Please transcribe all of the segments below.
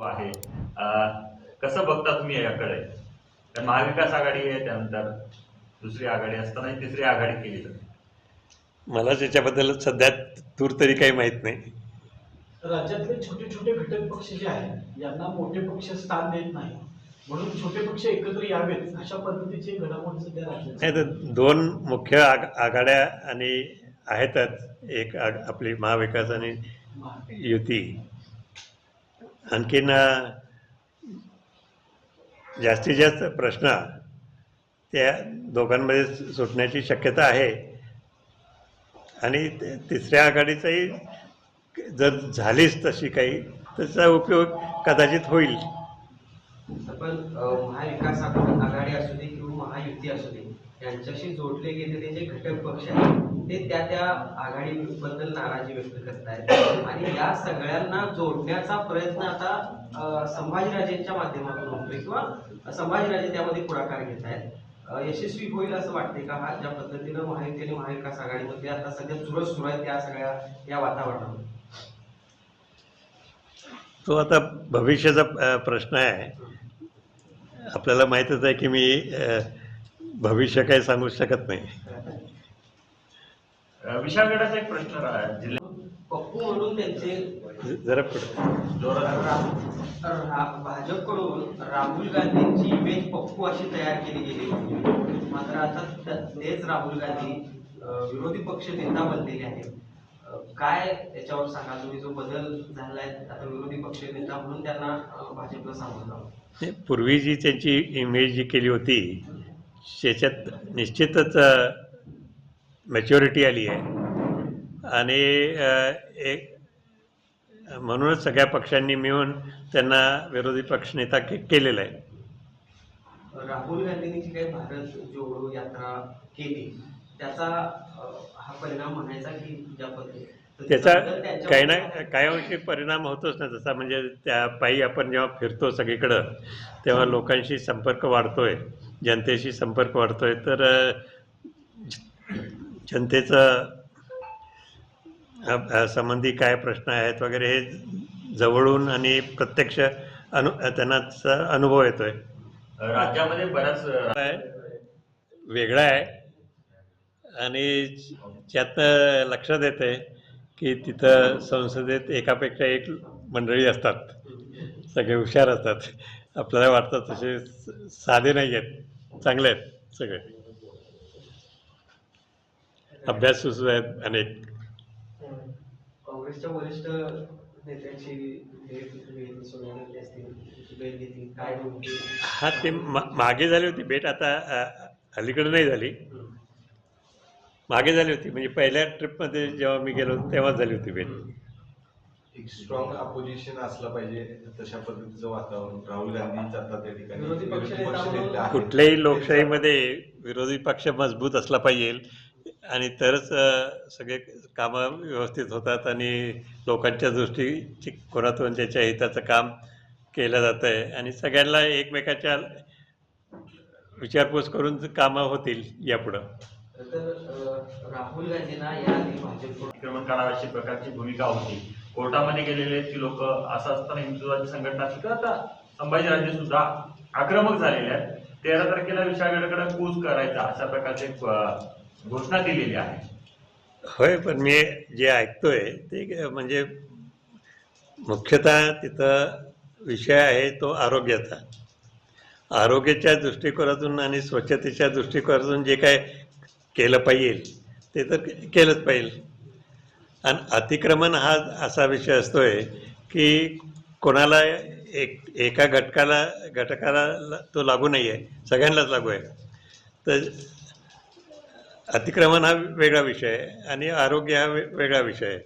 आहे. अं, कसं बघता तुम्ही याकडे? कारण महाविकास आघाडी आहे त्यानंतर दुसरी आघाडी असताना तिसरी आघाडी केली जाते. मला त्याच्याबद्दल सध्या तूर तरी काही माहीत नाही. राज्यातले छोटे छोटे घटक पक्ष जे आहेत यांना मोठे पक्ष स्थान देत नाही. म्हणून छोटे पक्ष एकत्र यावेत अशा पद्धतीचे घडामोडी सध्या राज्यात नाही तर दोन मुख्य आघ आघाड्या आणि आहेतच. एक आपली महाविकास आणि युती. आणखीन जास्तीत जास्त प्रश्न त्या दोघांमध्ये सुटण्याची शक्यता आहे. आणि तिसऱ्या आघाडीचाही जर झालीच तशी काही त्याचा उपयोग कदाचित होईल. पण महाविकास आघाडी असू दे किंवा महायुती असू दे यांच्याशी जोडले गेलेले जे घटक पक्ष आहेत ते त्या त्या आघाडीबद्दल नाराजी व्यक्त करतायत. आणि या सगळ्यांना जोडण्याचा प्रयत्न आता संभाजीराजेंच्या माध्यमातून होतोय किंवा संभाजीराजे त्यामध्ये पुढाकार घेत आहेत यशस्वी होईल असं वाटते का? हा ज्या पद्धतीनं महायुती आणि महाविकास आघाडीमध्ये आता सध्या चुरस सुरू आहे त्या सगळ्या या वातावरणामध्ये. तो आता भविष्याचा प्रश्न आहे. आपल्याला माहीतच आहे की मी भविष्य काही सांगू शकत नाही. विशाळगडाचा एक प्रश्न पप्पू म्हणून त्यांचे ज- जरा भाजपकडून राहुल गांधींची इमेज पप्पू अशी तयार केली गेली होती. मात्र आता तेच राहुल गांधी विरोधी पक्ष नेता बनलेले आहेत. अं, काय त्याच्यावर सांगा तुम्ही? जो बदल झालाय आता विरोधी पक्ष नेता म्हणून त्यांना भाजपला ते पूर्वी जी त्यांची इमेज जी केली होती त्याच्यात निश्चितच मॅच्युरिटी आली आहे. आणि एक म्हणूनच सगळ्या पक्षांनी मिळून त्यांना विरोधी पक्षनेता के केलेला आहे. राहुल गांधींनी जी काही भारत जोडो यात्रा केली त्याचा हा परिणाम म्हणायचा की ज्या पद्धतीने? त्याचा काही ना काही अंशी परिणाम होतोच ना. तसा म्हणजे त्या पायी आपण जेव्हा फिरतो सगळीकडं तेव्हा लोकांशी संपर्क वाढतोय जनतेशी संपर्क वाढतोय. तर जनतेचं संबंधी काय प्रश्न आहेत वगैरे हे जवळून आणि प्रत्यक्ष अनु त्यांना अनुभव येतोय. राज्यामध्ये आहे, वेगळा आहे. आणि त्यातनं लक्षात येते की तिथं संसदेत एकापेक्षा एक मंडळी असतात. सगळे हुशार असतात. आपल्याला वाटतात तसे साधे नाही आहेत. चांगले आहेत सगळे. अभ्यास सुसू आहेत अनेक. काँग्रेसच्या वरिष्ठ नेत्यांची हा ते मागे झाली होती. भेट आता अलीकडे नाही झाली. मागे झाली होती. म्हणजे पहिल्या ट्रिपमध्ये जेव्हा मी गेलो होतो तेव्हाच झाली होती भेट. एक स्ट्रॉंग अपोजिशन असलं पाहिजे तशा पद्धतीचं वातावरण. राहुल गांधींचं आता त्या ठिकाणी विरोधी पक्ष नेता पक्षनेते म्हणून आहेत. कुठल्याही लोकशाहीमध्ये विरोधी पक्ष मजबूत असला पाहिजे आणि तरच अ, सगळे कामं व्यवस्थित होतात आणि लोकांच्या दृष्टी कोणातून त्याच्या हिताचं काम केलं जातं आहे आणि सगळ्यांना एकमेकाच्या विचारपूस करून कामं होतील यापुढं. तर अं, राहुल गांधींना याआधी भाजपकडून अतिक्रमण करावे अशी प्रकारची भूमिका होती. कोर्टामध्ये गेलेले ती लोक असं असताना हिंदुत्वाची संघटना तर आता संभाजीराजे सुद्धा आक्रमक झालेले आहेत. तेरा तारखेला विशाळगडाकडे कूच करायचा अशा प्रकारची घोषणा दिलेली आहे. होय पण मी जे ऐकतोय ते म्हणजे मुख्यतः तिथं विषय आहे तो आरोग्याचा. आरोग्याच्या दृष्टिकोनातून आणि स्वच्छतेच्या दृष्टिकोनातून जे काय केलं पाहिजे ते तर के- केलंच पाहिजे आणि अतिक्रमण हा असा विषय असतोय की कोणाला एक एका घटकाला घटकाला तो लागू नाही आहे सगळ्यांनाच लागू आहे. तर अतिक्रमण हा वेगळा विषय आहे आणि आरोग्य हा वे- वेगळा विषय आहे.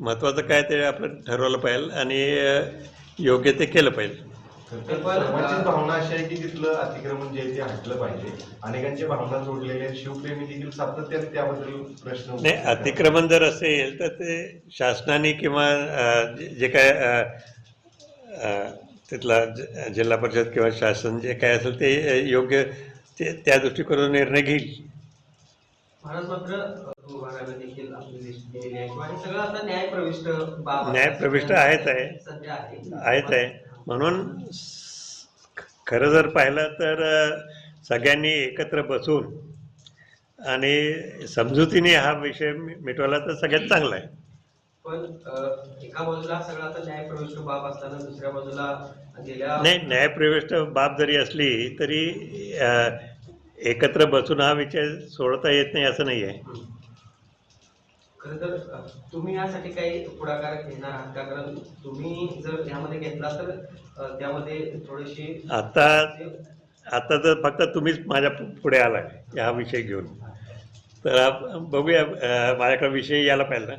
महत्त्वाचं काय ते आपण ठरवलं पाहिजे आणि योग्य ते केलं पाहिजे सर्वांचीच भावना अशी आहे की तिथलं अतिक्रमण जे आहे ते हटलं पाहिजे अनेकांच्या भावना जोडलेल्या शिवप्रेमी देखील सातत्याने त्याबद्दल प्रश्न नाही. अतिक्रमण जर असेल तर ते शासनाने किंवा जे काय तिथला जिल्हा परिषद किंवा शासन जे काय असेल ते योग्य ते त्या दृष्टिकोनातून निर्णय घेईल आहे. न्यायप्रविष्ट आहेच आहे. सध्या आहे आहेच आहे म्हणून खरं जर पाहिलं तर सगळ्यांनी एकत्र बसून आणि समजुतीने हा विषय मिटवला तर सगळ्यात चांगला आहे पण एका बाजूला सगळं आता न्यायप्रविष्ट बाब असताना दुसऱ्या बाजूला गेल्या नाही न्यायप्रविष्ट बाब जरी असली तरी एकत्र बसून हा विषय सोडता येत नाही असं नाही आहे. खरं तर तुम्ही यासाठी काही पुढाकार घेणार आहात का? कारण तुम्ही जर यामध्ये घेतला तर त्यामध्ये थोडीशी आता आता तर फक्त तुम्हीच माझ्या पुढे आला हा विषय घेऊन. तर आप- बघूया माझ्याकडे विषय यायला पाहिजे ना.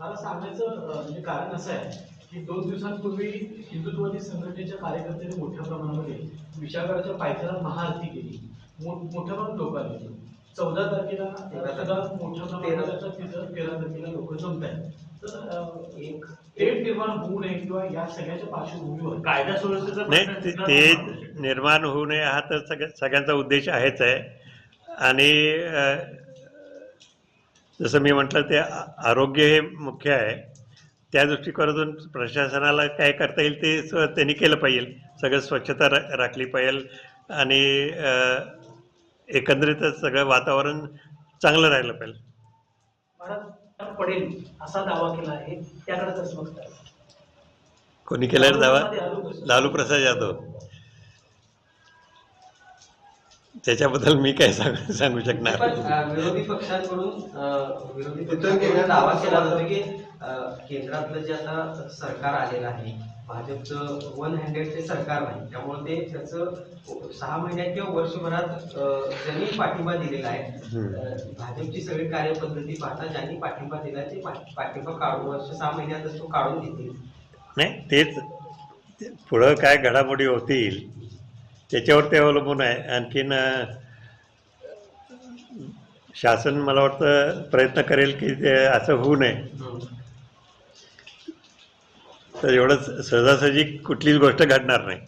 मला सांगायचं म्हणजे कारण असं आहे की दोन दिवसांपूर्वी हिंदुत्ववादी संघटनेच्या कार्यकर्त्यांनी मोठ्या प्रमाणामध्ये विशाखाच्या पायथ्याला महाआरती केली. मो- मोठ्या प्रमाणात लोक आले चौदा तारखेला सुद्धा मोठ्या प्रमाणात तेरा. तारखेला लोक जमत आहेत तर एक निर्माण होऊ नये किंवा या सगळ्याच्या पार्श्वभूमीवर कायदा सुव्यवस्थेचा नाही प्रश्न ते- निर्माण होऊ शकतो. निर्माण होऊ नये हा तर सगळ्या सगळ्यांचा उद्देश आहेच आहे. आणि अ, जसं मी म्हटलं ते आ- आरोग्य हे मुख्य आहे. त्या दृष्टिकोनातून प्रशासनाला काय करता येईल ते स- त्यांनी केलं पाहिजे. सगळं स्वच्छता रा राखली पाहिजे. आणि अ, एकंदरीतच सगळं वातावरण चांगलं राहिलं पाहिजे. महाराज पडेल असा दावा केला आहे त्याकडे कसं बघताय कोणी केल्यावर दावा? लालू प्रसाद. यादव. त्याच्याबद्दल मी काय सांगू सांगू शकणार? विरोधी पक्षांकडून विरोधी पक्षांकडून गेल्या दावा केला जातो की केंद्रातलं जे आता सरकार आलेलं आहे भाजपचं वन हँड्रेडचे सरकार नाही. त्यामुळे ते त्याचं सहा महिन्यात किंवा वर्षभरात ज्यांनी पाठिंबा दिलेला आहे भाजपची सगळी कार्यपद्धती पाहता ज्यांनी पाठिंबा दिला ते पाठिंबा काढून वर्ष सहा महिन्यातच तो काढून घेतील नाही तेच पुढं काय घडामोडी होतील त्याच्यावर ते अवलंबून आहे. आणखीन शासन मला वाटतं प्रयत्न करेल की ते असं होऊ नये. तर एवढं सहजासहजी कुठलीच गोष्ट घडणार नाही.